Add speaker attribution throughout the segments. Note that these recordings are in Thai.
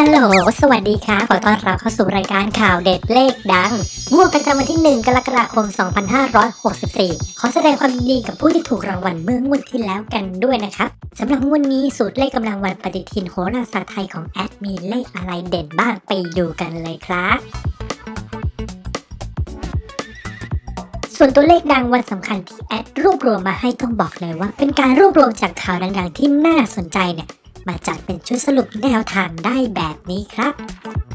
Speaker 1: ฮัลโหล สวัสดีค่ะ ขอต้อนรับเข้าสู่รายการข่าวเด็ดเลขดังงวดประจำวันที่ 1 กรกฎาคม 2564 ขอแสดงความยินดีกับผู้ที่ถูกรางวัลเมื่องวดที่แล้วกันด้วยนะครับสำหรับงวดนี้สูตรเลขกำลังวันปฏิทินโหราศาสตร์ไทยของแอดมีเลขอะไรเด่นบ้างไปดูกันเลยครับส่วนตัวเลขดังวันสำคัญที่แอดรวบรวมมาให้ต้องบอกเลยว่า เป็นการรวบรวมจากข่าวดังๆที่น่าสนใจเนี่ย มาจัดเป็นชุดสรุปแนวทางได้แบบนี้ครับ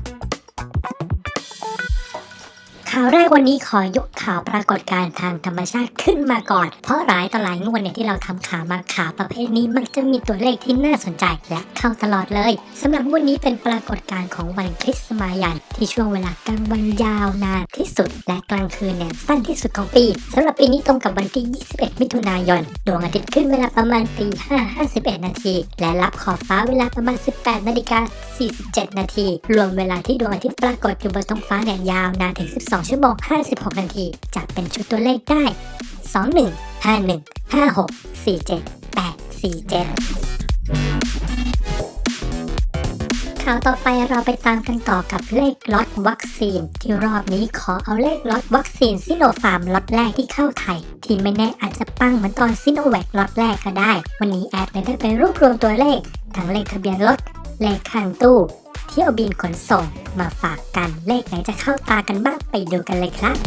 Speaker 1: ข่าวแรกวันนี้ขอยกข่าวปรากฏการณ์ทางธรรมชาติขึ้นมาก่อน เพราะหลายต่อหลายงวดเนี่ยที่เราทำข่าวมาข่าวประเภทนี้มักจะมีตัวเลขที่น่าสนใจและเข้าตลอดเลยสำหรับงวดนี้เป็นปรากฏการณ์ของวันคริสต์มายัน ที่ช่วงเวลากลางวันยาวนานที่สุด และกลางคืนเนี่ยสั้นที่สุดของปีสำหรับปีนี้ตรงกับวันที่ 21 มิถุนายน ดวงอาทิตย์ขึ้นเวลาประมาณตี5 51 นาที และรับขอบฟ้าเวลาประมาณ 18นาฬิกา47 นาที รวมเวลาที่ดวงอาทิตย์ปรากฏอยู่บนท้องฟ้าเนี่ยยาวนานถึง 12ชั่วโมง 56 นาที จัดเป็นชุดตัวเลขได้ 21 51 56 47 847ข่าวต่อไปเราไปตามกันต่อกับเลขล็อตวัคซีน ที่รอบนี้ขอเอาเลขล็อตวัคซีนซิโนฟาร์มล็อตแรกที่เข้าไทย ที่ไม่แน่อาจจะปังเหมือนตอนซิโนแวคล็อตแรกก็ได้ วันนี้แอดเลยได้ไปรวบรวมตัวเลข ทั้งเลขทะเบียนรถเลขข้างตู้ เที่ยวบินขนส่งมาฝากกันเลขไหนจะเข้าตากันบ้างไปดูกันเลยครับ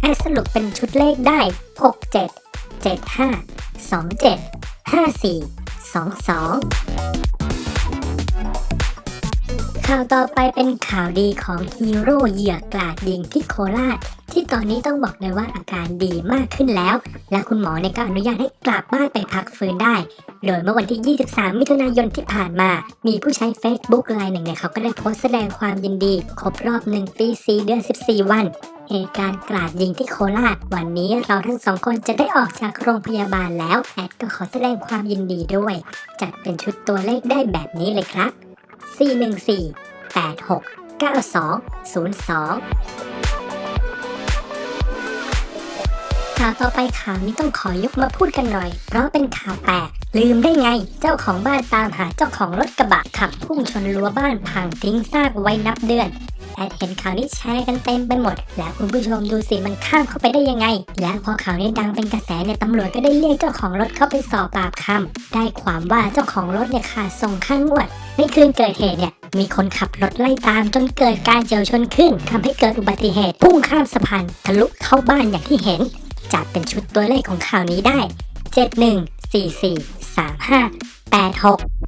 Speaker 1: ให้สรุปเป็นชุดเลขได้ 67 75 27 54 22 ข่าวต่อไปเป็นข่าวดีของฮีโร่เหยื่อกลาดยิงที่โคราชที่ตอนนี้ต้องบอกเลยว่าอาการดีมากขึ้นแล้ว และคุณหมอเนี่ยก็อนุญาตให้กลับบ้านไปพักฟื้นได้ โดยเมื่อวันที่ 23 มิถุนายนที่ผ่านมา มีผู้ใช้ Facebook รายหนึ่งเนี่ยเขาก็ได้โพสต์แสดงความยินดี ครบรอบ 1 ปี 4 เดือน 14 วันเหตุการณ์กราดยิงที่โคราช วันนี้เราทั้งสองคนจะได้ออกจากโรงพยาบาลแล้วแอดก็ขอแสดงความยินดีด้วย จัดเป็นชุดตัวเลขได้แบบนี้เลยครับ 414 86 92 02 ข่าวต่อไปข่าวนี้ต้องขอยกมาพูดกันหน่อย เพราะเป็นข่าวแปลกลืมได้ไง เจ้าของบ้านตามหาเจ้าของรถกระบะขับพุ่งชนรั้วบ้านพังทิ้งซากไว้นับเดือน แอดเห็นข่าวนี้แชร์กันเต็มไปหมด แล้วคุณผู้ชมดูสิมันข้ามเข้าไปได้ยังไง แล้วพอข่าวนี้ดังเป็นกระแสเนี่ยตำรวจก็ได้เรียกเจ้าของรถเข้าไปสอบปากคำได้ความว่าเจ้าของรถเนี่ยขาดส่งค่างวดในคืนเกิดเหตุเนี่ยมีคนขับรถไล่ตามจนเกิดการเฉียวชนขึ้นทำให้เกิดอุบัติเหตุพุ่งข้ามสะพานทะลุเข้าบ้านอย่างที่เห็นจัดเป็นชุดตัวเลขของข่าวนี้ได้ 71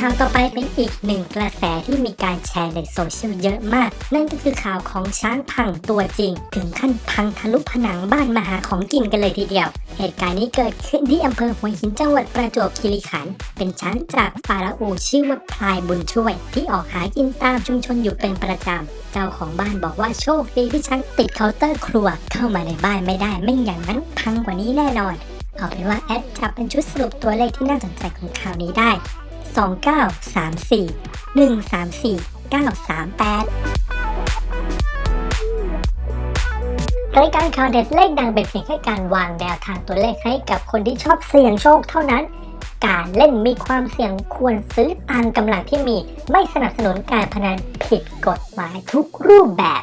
Speaker 1: ข่าวต่อไปเป็นอีกหนึ่งกระแสที่มีการแชร์ในโซเชียลเยอะมาก นั่นก็คือข่าวของช้างพังตัวจริง ถึงขั้นพังทะลุผนังบ้านมาหาของกินกันเลยทีเดียว เหตุการณ์นี้เกิดขึ้นที่อำเภอหัวหินจังหวัดประจวบคีรีขันธ์เป็นช้างจากปาราอูชื่อว่าพลายบุญช่วย ที่ออกหากินตามชุมชนอยู่เป็นประจำ เจ้าของบ้านบอกว่าโชคดีที่ช้างติดเคาน์เตอร์ครัว เข้ามาในบ้านไม่ได้ไม่อย่างนั้นพังกว่านี้แน่นอนเอาเป็นว่าแอดจับเป็นชุดสรุปตัวเลขที่น่าสนใจของข่าวนี้ได้ 2934 134 938 รายการข่าวเด็ดเลขดังเป็นเพียงแค่การวางแนวทางตัวเลขให้กับคนที่ชอบเสี่ยงโชคเท่านั้น การเล่นมีความเสี่ยงควรซื้อตามกำลังที่มีไม่สนับสนุนการพนันผิดกฎหมายทุกรูปแบบ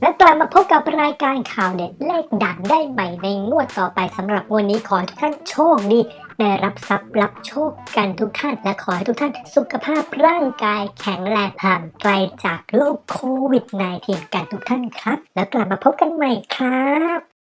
Speaker 1: และกลับมาพบกับรายการข่าวเด็ดเลขดังได้ใหม่ในงวดต่อไปสำหรับวันนี้ขอทุกท่านโชคดี ได้รับทรัพย์รับโชคกันทุกท่าน และขอให้ทุกท่านสุขภาพร่างกายแข็งแรงห่างไกลจากโรคโควิด -19 กันทุกท่านครับ แล้วกลับมาพบกันใหม่ครับ